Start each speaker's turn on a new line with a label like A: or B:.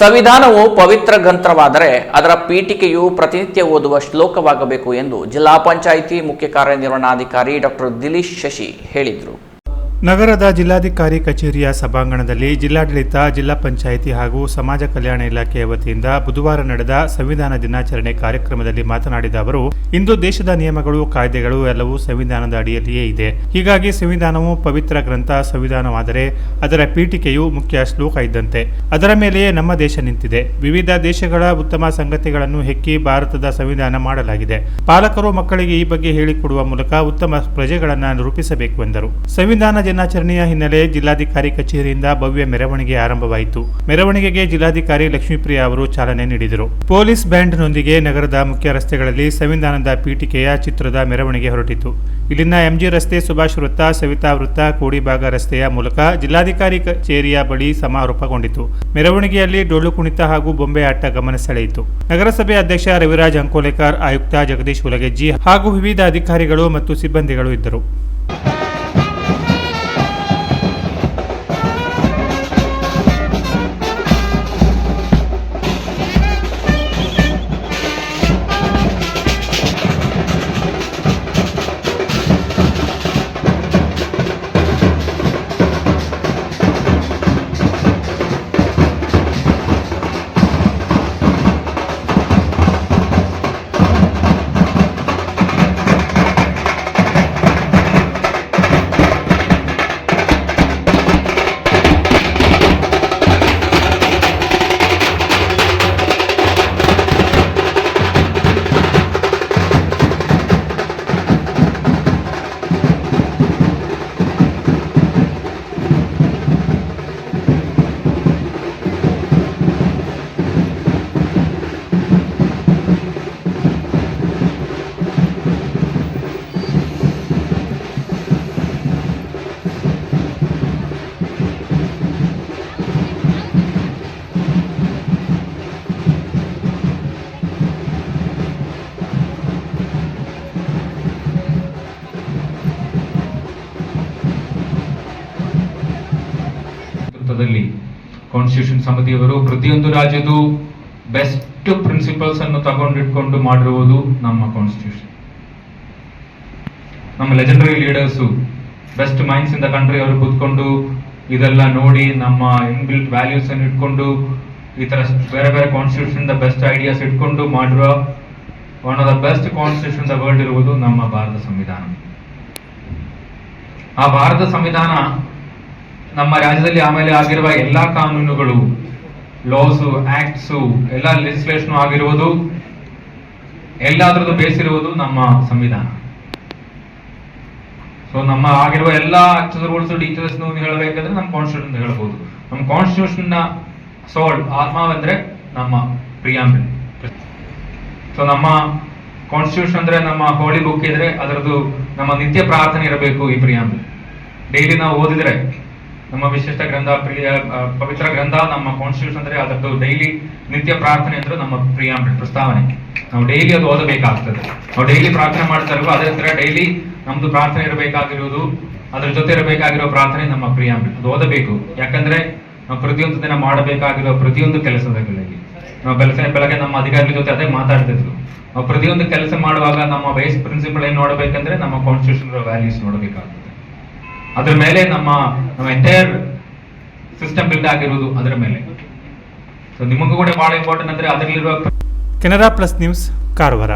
A: ಸಂವಿಧಾನವು ಪವಿತ್ರ ಗ್ರಂಥವಾದರೆ ಅದರ ಪೀಠಿಕೆಯು ಪ್ರತಿನಿತ್ಯ ಓದುವ ಶ್ಲೋಕವಾಗಬೇಕು ಎಂದು ಜಿಲ್ಲಾ ಪಂಚಾಯಿತಿ ಮುಖ್ಯ ಕಾರ್ಯನಿರ್ವಹಣಾಧಿಕಾರಿ ಡಾಕ್ಟರ್ ದಿಲೀಶ್ ಶಶಿ ಹೇಳಿದರು.
B: ನಗರದ ಜಿಲ್ಲಾಧಿಕಾರಿ ಕಚೇರಿಯ ಸಭಾಂಗಣದಲ್ಲಿ ಜಿಲ್ಲಾಡಳಿತ, ಜಿಲ್ಲಾ ಪಂಚಾಯಿತಿ ಹಾಗೂ ಸಮಾಜ ಕಲ್ಯಾಣ ಇಲಾಖೆಯ ವತಿಯಿಂದ ಬುಧವಾರ ನಡೆದ ಸಂವಿಧಾನ ದಿನಾಚರಣೆ ಕಾರ್ಯಕ್ರಮದಲ್ಲಿ ಮಾತನಾಡಿದ ಅವರು, ಇಂದು ದೇಶದ ನಿಯಮಗಳು, ಕಾಯ್ದೆಗಳು ಎಲ್ಲವೂ ಸಂವಿಧಾನದ ಅಡಿಯಲ್ಲಿಯೇ ಇದೆ. ಹೀಗಾಗಿ ಸಂವಿಧಾನವು ಪವಿತ್ರ ಗ್ರಂಥ, ಸಂವಿಧಾನವಾದರೆ ಅದರ ಪೀಠಿಕೆಯು ಮುಖ್ಯ ಶ್ಲೋಕ ಇದ್ದಂತೆ. ಅದರ ಮೇಲೆಯೇ ನಮ್ಮ ದೇಶ ನಿಂತಿದೆ. ವಿವಿಧ ದೇಶಗಳ ಉತ್ತಮ ಸಂಗತಿಗಳನ್ನು ಹೆಕ್ಕಿ ಭಾರತದ ಸಂವಿಧಾನ ಮಾಡಲಾಗಿದೆ. ಪಾಲಕರು ಮಕ್ಕಳಿಗೆ ಈ ಬಗ್ಗೆ ಹೇಳಿಕೊಡುವ ಮೂಲಕ ಉತ್ತಮ ಪ್ರಜೆಗಳನ್ನು ರೂಪಿಸಬೇಕು ಎಂದರು. ಸಂವಿಧಾನ ದಿನಾಚರಣೆಯ ಹಿನ್ನೆಲೆ ಜಿಲ್ಲಾಧಿಕಾರಿ ಕಚೇರಿಯಿಂದ ಭವ್ಯ ಮೆರವಣಿಗೆ ಆರಂಭವಾಯಿತು. ಮೆರವಣಿಗೆಗೆ ಜಿಲ್ಲಾಧಿಕಾರಿ ಲಕ್ಷ್ಮೀಪ್ರಿಯಾ ಅವರು ಚಾಲನೆ ನೀಡಿದರು. ಪೊಲೀಸ್ ಬ್ಯಾಂಡ್ನೊಂದಿಗೆ ನಗರದ ಮುಖ್ಯ ರಸ್ತೆಗಳಲ್ಲಿ ಸಂವಿಧಾನದ ಪೀಠಿಕೆಯ ಚಿತ್ರದ ಮೆರವಣಿಗೆ ಹೊರಟಿತು. ಇಲ್ಲಿನ ಎಂಜಿ ರಸ್ತೆ ಸುಭಾಷ್ ವೃತ್ತ, ಸವಿತಾ ವೃತ್ತ, ಕೋಡಿಭಾಗ ರಸ್ತೆಯ ಮೂಲಕ ಜಿಲ್ಲಾಧಿಕಾರಿ ಕಚೇರಿಯ ಬಳಿ ಸಮಾರೋಪಗೊಂಡಿತು. ಮೆರವಣಿಗೆಯಲ್ಲಿ ಡೊಳ್ಳು ಕುಣಿತ ಹಾಗೂ ಬೊಂಬೆ ಆಟ ಗಮನ ಸೆಳೆಯಿತು. ನಗರಸಭೆ ಅಧ್ಯಕ್ಷ ರವಿರಾಜ್ ಅಂಕೋಲೇಕರ್, ಆಯುಕ್ತ ಜಗದೀಶ್ ಉಲಗೆಜ್ಜಿ ಹಾಗೂ ವಿವಿಧ ಅಧಿಕಾರಿಗಳು ಮತ್ತು ಸಿಬ್ಬಂದಿಗಳು ಇದ್ದರು.
C: ನೇತೃತ್ವದಲ್ಲಿ ಕಾನ್ಸ್ಟಿಟ್ಯೂಷನ್ ಸಮಿತಿಯವರು ಪ್ರತಿಯೊಂದು ರಾಜ್ಯದ ಬೆಸ್ಟ್ ಪ್ರಿನ್ಸಿಪಲ್ಸ್ ಅನ್ನು ತಗೊಂಡಿಟ್ಕೊಂಡು ಮಾಡಿರುವುದು ನಮ್ಮ ಕಾನ್ಸ್ಟಿಟ್ಯೂಷನ್ ನಮ್ಮ legendary leaders best minds in the country ಅವರು ಕೂತ್ಕೊಂಡು ಇದೆಲ್ಲ ನೋಡಿ ನಮ್ಮ ಇನ್ಬಿಲ್ಟ್ ವ್ಯಾಲ್ಯೂಸ್ ಅನ್ನು ಇಟ್ಕೊಂಡು ಈ ತರ ಬೇರೆ ಬೇರೆ ಕಾನ್ಸ್ಟಿಟ್ಯೂಷನ್ ದ ಬೆಸ್ಟ್ ಐಡಿಯಾಸ್ ಇಟ್ಕೊಂಡು ಮಾಡಿರುವ one of the best constitution the world ಇರುವುದು ನಮ್ಮ ಭಾರತ ಸಂವಿಧಾನ. ಆ ಭಾರತ ಸಂವಿಧಾನ ನಮ್ಮ ರಾಜ್ಯದಲ್ಲಿ ಆಮೇಲೆ ಆಗಿರುವ ಎಲ್ಲಾ ಕಾನೂನುಗಳು ಲಾಸು ಆಕ್ಟ್ಸು ಎಲ್ಲ ಲೆಜಿಸ್ಲೇಷನ್ ಆಗಿರುವುದು, ಎಲ್ಲದರದ್ದು ಬೇಸಿರುವುದು ನಮ್ಮ ಸಂವಿಧಾನ. ಸೊ ನಮ್ಮ ಆಗಿರುವ ಎಲ್ಲಾ ರೂಲ್ಸ್ ಟೀಚರ್ಸ್ ಹೇಳಬೇಕಂದ್ರೆ ನಮ್ಮ ಕಾನ್ಸ್ಟಿಟ್ಯೂಷನ್ ಹೇಳಬಹುದು ನಮ್ಮ ಕಾನ್ಸ್ಟಿಟ್ಯೂಷನ್ನ ಸೋಲ್ ಆತ್ಮವೆಂದ್ರೆ ನಮ್ಮ ಪ್ರಿಯಾಂಬಲ್ ಸೊ ನಮ್ಮ ಕಾನ್ಸ್ಟಿಟ್ಯೂಷನ್ ಅಂದ್ರೆ ನಮ್ಮ ಹೋಳಿ ಬುಕ್ ಇದ್ರೆ ಅದರದ್ದು ನಮ್ಮ ನಿತ್ಯ ಪ್ರಾರ್ಥನೆ ಇರಬೇಕು ಈ ಪ್ರಿಯಾಂಬಲ್ ಡೈಲಿ ನಾವು ಓದಿದ್ರೆ ನಮ್ಮ ವಿಶಿಷ್ಟ ಗ್ರಂಥ ಪ್ರಿಯ ಪವಿತ್ರ ಗ್ರಂಥ, ನಮ್ಮ ಕಾನ್ಸ್ಟಿಟ್ಯೂಷನ್ ಅಂದ್ರೆ ಅದರದ್ದು ಡೈಲಿ ನಿತ್ಯ ಪ್ರಾರ್ಥನೆ ಅಂದ್ರೆ ನಮ್ಮ ಪ್ರಿಯಾಂಬಲ್ ಪ್ರಸ್ತಾವನೆ. ನಾವು ಡೈಲಿ ಅದು ಓದಬೇಕಾಗ್ತದೆ. ನಾವು ಡೈಲಿ ಪ್ರಾರ್ಥನೆ ಮಾಡ್ತಾರಲ್ವ ಅದೇ ತರ ಡೈಲಿ ನಮ್ದು ಪ್ರಾರ್ಥನೆ ಇರಬೇಕಾಗಿರುವುದು, ಅದ್ರ ಜೊತೆ ಇರಬೇಕಾಗಿರೋ ಪ್ರಾರ್ಥನೆ ನಮ್ಮ ಪ್ರಿಯಾಂಬಲ್ ಅದು ಓದಬೇಕು. ಯಾಕಂದ್ರೆ ನಾವು ಪ್ರತಿಯೊಂದು ದಿನ ಮಾಡಬೇಕಾಗಿರೋ ಪ್ರತಿಯೊಂದು ಕೆಲಸದಗಳಲ್ಲಿ ನಾವು ಬೆಳಗ್ಗೆ ಬೆಳಗ್ಗೆ ನಮ್ಮ ಅಧಿಕಾರಿಗಳ ಜೊತೆ ಅದೇ ಮಾತಾಡ್ತಿದ್ರು ನಾವು ಪ್ರತಿಯೊಂದು ಕೆಲಸ ಮಾಡುವಾಗ ನಮ್ಮ ವೈಸ್ ಪ್ರಿನ್ಸಿಪಲ್ ಏನ್ ನೋಡ್ಬೇಕಂದ್ರೆ ನಮ್ಮ ಕಾನ್ಸ್ಟಿಟ್ಯೂಷನ್ ವ್ಯಾಲ್ಯೂಸ್ ನೋಡಬೇಕಾಗ್ತದೆ. ಅದ್ರ ಮೇಲೆ ನಮ್ಮ ನಮ್ಮ ಎಂಟೈರ್ ಸಿಸ್ಟಮ್ ಬಿಲ್ಡ್ ಆಗಿರುವುದು ಅದರ ಮೇಲೆ. ಸೊ ನಿಮಗೂ ಕೂಡ ಬಹಳ ಇಂಪಾರ್ಟೆಂಟ್ ಅಂದ್ರೆ ಅದರಲ್ಲಿರುವ
B: ಕೆನರಾ ಪ್ಲಸ್ ನ್ಯೂಸ್, ಕಾರವಾರ.